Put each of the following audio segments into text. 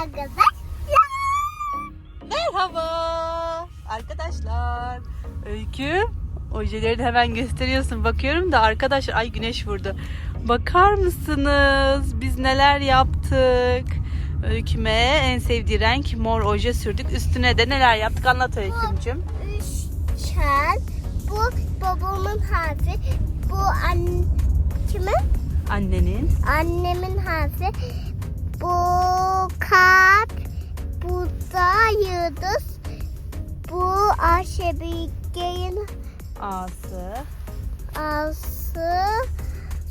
arkadaşlar. Merhaba arkadaşlar. Öykü ojelerini hemen gösteriyorsun. Bakıyorum da arkadaşlar ay güneş vurdu. Bakar mısınız? Biz neler yaptık? Öyküme en sevdiği renk mor oje sürdük. Üstüne de neler yaptık anlat Öykümcüm. Üçgen. Bu babamın harfi. Bu an kimin? Annenin. Annemin harfi. Bu kalp. Bu da yıldız. Bu Ayşe Bilge'nin A'sı. A'sı.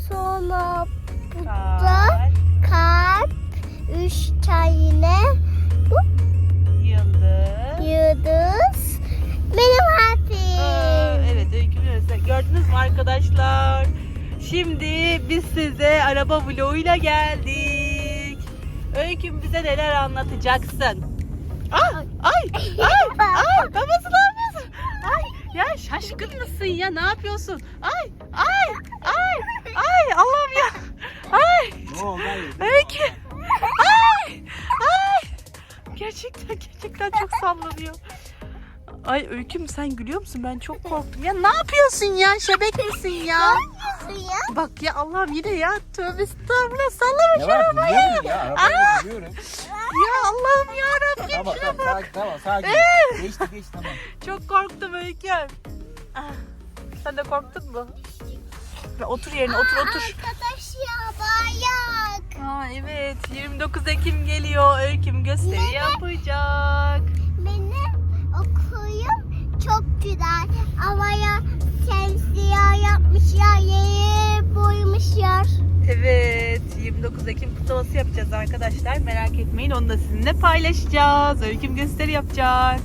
Sonra bu da Kalp. Üç tane. Bu Yıldız. yıldız. Benim harfim. Aa, evet öykü biliyoruz. Gördünüz mü arkadaşlar? Şimdi biz size araba vloguyla geldik. Öyküm bize neler anlatacaksın? Ah, ay, ay, ay, babası ne yapıyorsun? Ay, ya şaşkın mısın ya? Ne yapıyorsun? Ay, ay, ay, ay, Allah'ım ya. Ay, Ne oldu? Öykü. Ay, ay. Gerçekten, gerçekten çok sallanıyor. Ay Öyküm sen gülüyor musun? Ben çok korktum. Ya ne yapıyorsun ya? Şebek misin ya? Ya. Bak ya Allah'ım yine ya. Tövbe estağfurullah. Sallama şu arabayı. Biliyorum ya. Arabayı biliyorum. Ya Allah'ım ya Rabbim. Tamam şuna tamam bak. sakin tamam sakin. Geçti geçti tamam. Çok korktum Öyküm. Ah, Sen de korktun mu? Ve Otur yerine otur otur. Arkadaş ya bayak. Aa, evet 29 Ekim geliyor. Öyküm gösteri Neden? yapacak. Benim okuyum çok güzel. Ama boymuşlar. Evet 29 Ekim kutlaması yapacağız arkadaşlar. Merak etmeyin onu da sizinle paylaşacağız. Öyküm gösteri yapacak.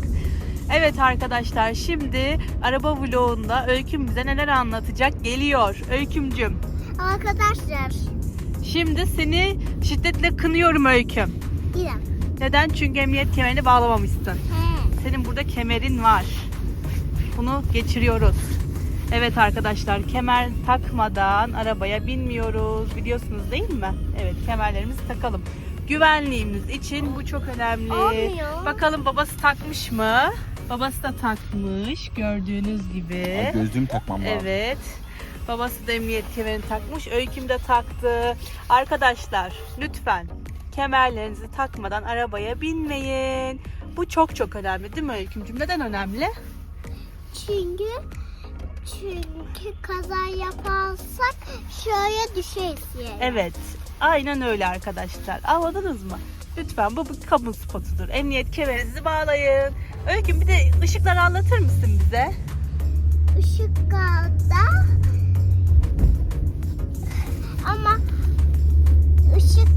Evet arkadaşlar şimdi araba vlogunda Öyküm bize neler anlatacak geliyor. Öykümcüm Arkadaşlar, şimdi seni şiddetle kınıyorum Öyküm. İrem. Neden? Çünkü emniyet kemerini bağlamamışsın. He. Senin burada kemerin var. Bunu geçiriyoruz. Evet arkadaşlar kemer takmadan arabaya binmiyoruz. Biliyorsunuz değil mi? Evet kemerlerimizi takalım. Güvenliğimiz için bu çok önemli. Olmuyor. Bakalım babası takmış mı? Babası da takmış gördüğünüz gibi. Gözlüğümü takmam lazım. Evet. Babası da emniyet kemerini takmış. Öyküm de taktı. Arkadaşlar lütfen kemerlerinizi takmadan arabaya binmeyin. Bu çok çok önemli değil mi Öykümcüm? Neden önemli? Çünkü çünkü kaza yaparsak şöyle düşeriz yere. Evet. Aynen öyle arkadaşlar. Anladınız mı? Lütfen bu bir kamu spotudur. Emniyet kemerinizi bağlayın. Öyküm bir de ışıkları anlatır mısın bize? Işıklarda ama ışık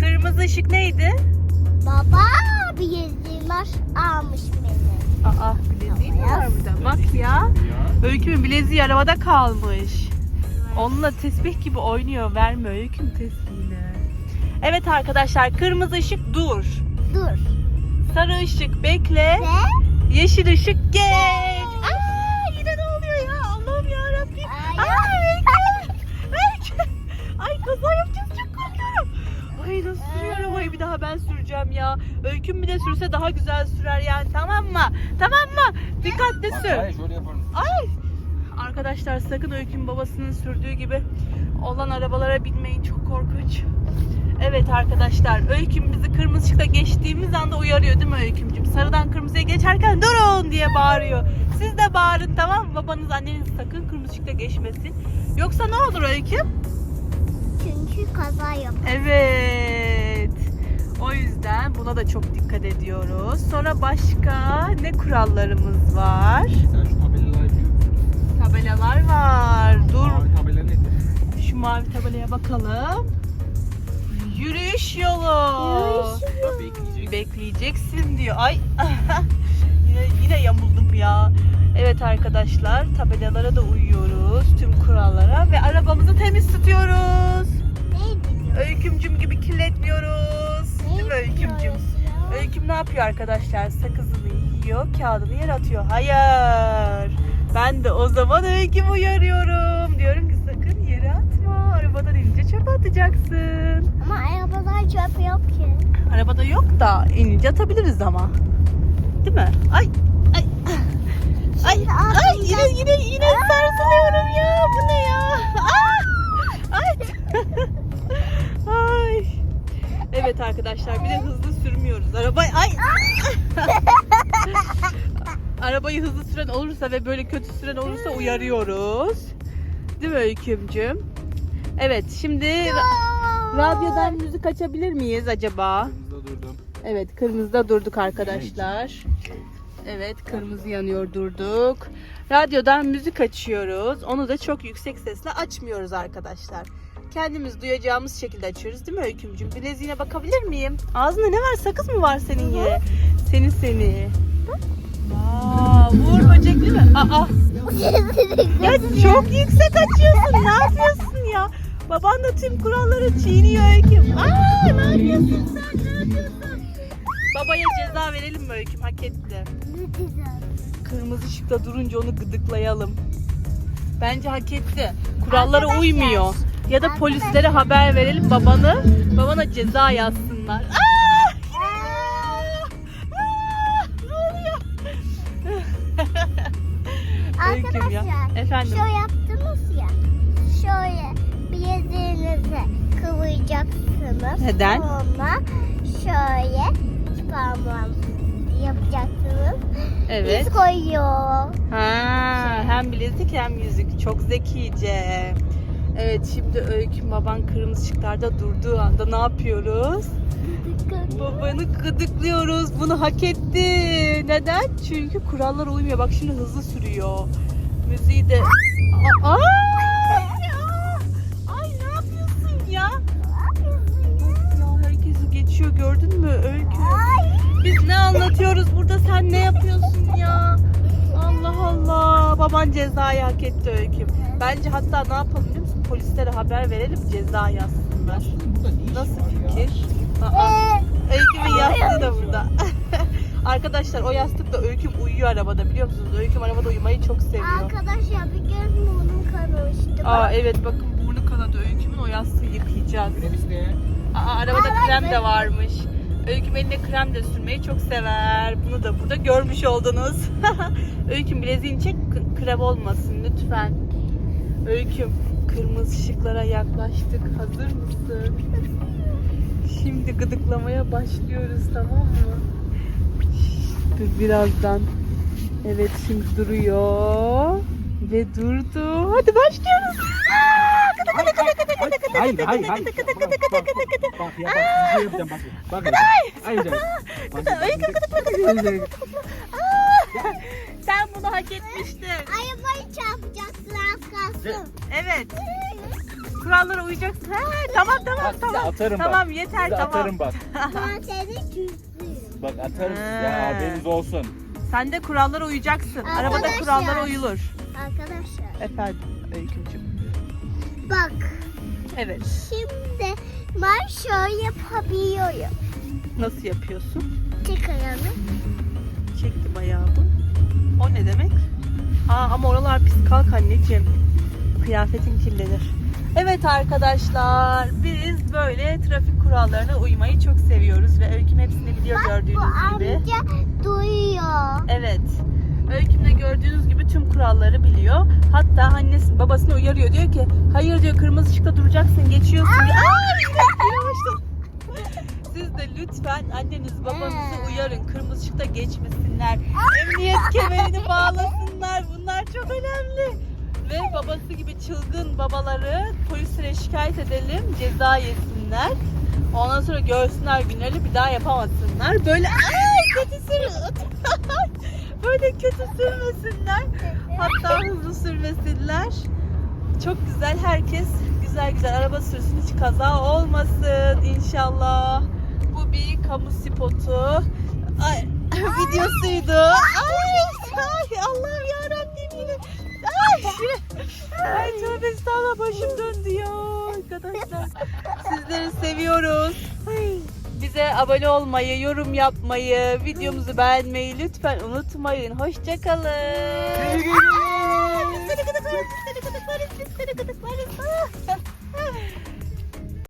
Kırmızı ışık neydi? baba bir yazılmış almış beni. Aa bileziği mi var burada? Bak ya. Öykümün bileziği arabada kalmış. Onunla tesbih gibi oynuyor. Verme Öyküm tesbihini. Evet arkadaşlar kırmızı ışık dur. Dur. Sarı ışık bekle. Ve Yeşil ışık geç. Aa yine ne oluyor ya? Allah'ım ya Rabbim. Ay, Ay. Ay kaza yapacağız çok korkuyorum. Ay nasıl sürüyor arabayı bir daha ben süreceğim ya. Öyküm bir de sürse daha güzel sürer yani tamam mı? Tamam mı? Dikkatli sür. hayır şöyle yapalım. Ay! Arkadaşlar sakın Öykü'nün babasının sürdüğü gibi olan arabalara binmeyin çok korkunç. Evet arkadaşlar Öyküm bizi kırmızı ışıkta geçtiğimiz anda uyarıyor değil mi Öykümcüm? Sarıdan kırmızıya geçerken durun diye bağırıyor. Siz de bağırın tamam mı? Babanız anneniz sakın kırmızı ışıkta geçmesin. Yoksa ne olur Öyküm? çünkü kaza yapar. Evet. O yüzden buna da çok dikkat ediyoruz. Sonra başka ne kurallarımız var? Sen şu musun? Tabelalar var. Dur Mavi tabela nedir? Şu mavi tabelaya bakalım. Yürüyüş yolu. Bak bekleyecek. Bekleyeceksin diyor. Ay yine, yine yamuldum ya. Evet arkadaşlar tabelalara da uyuyoruz. Tüm kurallara ve arabamızı temiz tutuyoruz. Öykümcüm gibi kirletmiyoruz. Mi Öykümcüm? Öyküm ne yapıyor arkadaşlar? Sakızını yiyor, kağıdını yere atıyor. Hayır. Ben de o zaman öykümü uyarıyorum. Diyorum ki sakın yere atma. Arabadan inince çöp atacaksın. Ama arabalar çöp yok ki. Arabada yok da inince atabiliriz ama. Değil mi? Ay ay ay ay yine yine yine sarsılıyorum ya. Bu ne ya? Aa! Ay. Evet arkadaşlar bir de hızlı sürmüyoruz. Arabayı ay. Arabayı hızlı süren olursa ve böyle kötü süren olursa uyarıyoruz. Değil mi Öykümcüm? Evet şimdi ra- radyodan müzik açabilir miyiz acaba? Kırmızıda durdum. Evet kırmızıda durduk arkadaşlar. Evet kırmızı yanıyor durduk. Radyodan müzik açıyoruz. Onu da çok yüksek sesle açmıyoruz arkadaşlar. Kendimiz duyacağımız şekilde açıyoruz değil mi Öykümcüm? Bileziğine bakabilir miyim? Ağzında ne var? Sakız mı var senin ye? Seni seni. Aa, Uğur böcekli mi? Aa, ya çok yüksek açıyorsun. Ne yapıyorsun ya? Baban da tüm kuralları çiğniyor Öyküm. Aa, ne yapıyorsun sen? Ne yapıyorsun? Babaya ceza verelim mi Öyküm? Hak etti. Kırmızı ışıkta durunca onu gıdıklayalım. Bence hak etti. Kurallara Arkadaşlar, uymuyor. Ya da polislere haber verelim babanı. Babana ceza yazsınlar. Aa! Aa! Ne oluyor? Öyküm ya. Arkadaşlar Efendim. şöyle yaptınız ya. Şöyle bileziğinizi kıvıracaksınız. Neden? Sonra şöyle iki parmağınızı yapacaksınız. Evet. Biz koyuyor. Ha, hem bilezik hem yüzük. Çok zekice. Evet şimdi Öyküm baban kırmızı ışıklarda durduğu anda ne yapıyoruz? Babanı gıdıklıyoruz. Bunu hak etti. Neden? Çünkü kurallara uymuyor. Bak şimdi hızlı sürüyor. Müziği de... Aa! Ay ne yapıyorsun ya? Ya herkesi geçiyor gördün mü Öykü? Biz ne anlatıyoruz burada sen ne yapıyorsun ya? Allah Allah. Baban cezayı hak etti Öyküm. Bence hatta ne yapalım biliyor musun? Polislere haber verelim ceza yazsınlar. Nasıl fikir? Aa, Öyküm'ün yastığı da burada. Arkadaşlar o yastıkla Öyküm uyuyor arabada biliyor musunuz? Öyküm arabada uyumayı çok seviyor. Arkadaşlar bir kez burnum kanamıştı. Aa evet bakın burnu kanadı Öyküm'ün o yastığı yıkayacağız. Aa arabada krem de varmış. Öyküm eline krem de sürmeyi çok sever. Bunu da burada görmüş oldunuz. Öyküm bileziğini çek krem olmasın lütfen. Öyküm kırmızı ışıklara yaklaştık. Hazır mısın? Şimdi gıdıklamaya başlıyoruz tamam mı? Dur birazdan. Evet şimdi duruyor. Ve durdu. Hadi başlıyoruz. Hayır hayır hayır. Bak gıdı bak bak ya bak bir şey yapacağım bak. Bak hadi. Hayır Sen bunu hak etmiştin. Arabayı çarpacaksın az kalsın. Evet. Kurallara uyacaksın. Ha, tamam tamam Bak size tamam. atarım bak. Tamam yeter Size tamam. atarım bak. Ben seni küstüm. Bak atarım Ha. ya haberiniz olsun. Sen de kurallara uyacaksın. Arabada Arkadaşlar. kurallara uyulur. Arkadaşlar Efendim Öykücüğüm. bak Evet. şimdi ben şöyle yapabiliyorum. Nasıl yapıyorsun? Tek ayağını. Çektim ayağımı. O ne demek? Aa ama oralar pis kalk anneciğim. Kıyafetin kirlenir. Evet arkadaşlar biz böyle trafik kurallarına uymayı çok seviyoruz ve Öyküm hepsini biliyor Bak bu gördüğünüz gibi. amca duyuyor. Evet. Öyküm de gördüğünüz gibi tüm kuralları biliyor. Hatta annesi babasını uyarıyor. Diyor ki hayır diyor kırmızı ışıkta duracaksın geçiyorsun. diyor. Aa, yine. Siz de lütfen anneniz babanızı uyarın. Kırmızı ışıkta geçmesinler. Emniyet kemerini bağlasınlar. Bunlar çok önemli. Ve babası gibi çılgın babaları polislere şikayet edelim. Ceza yesinler. Ondan sonra görsünler günlerini bir daha yapamasınlar. Böyle kötü sür. Böyle kötü sürmesinler. Hatta hızlı sürmesinler. Çok güzel herkes güzel güzel araba sürsün hiç kaza olmasın inşallah. Bu bir kamu spotu. Ay, videosuydu. Ay, ay Allah'ım yarabbim yine. Ay, ay tövbe estağfurullah başım döndü ya arkadaşlar. Sizleri seviyoruz. Bize abone olmayı, yorum yapmayı, videomuzu beğenmeyi lütfen unutmayın. Hoşçakalın. Biz seni gıdıklarız, biz seni gıdıklarız, biz seni gıdıklarız.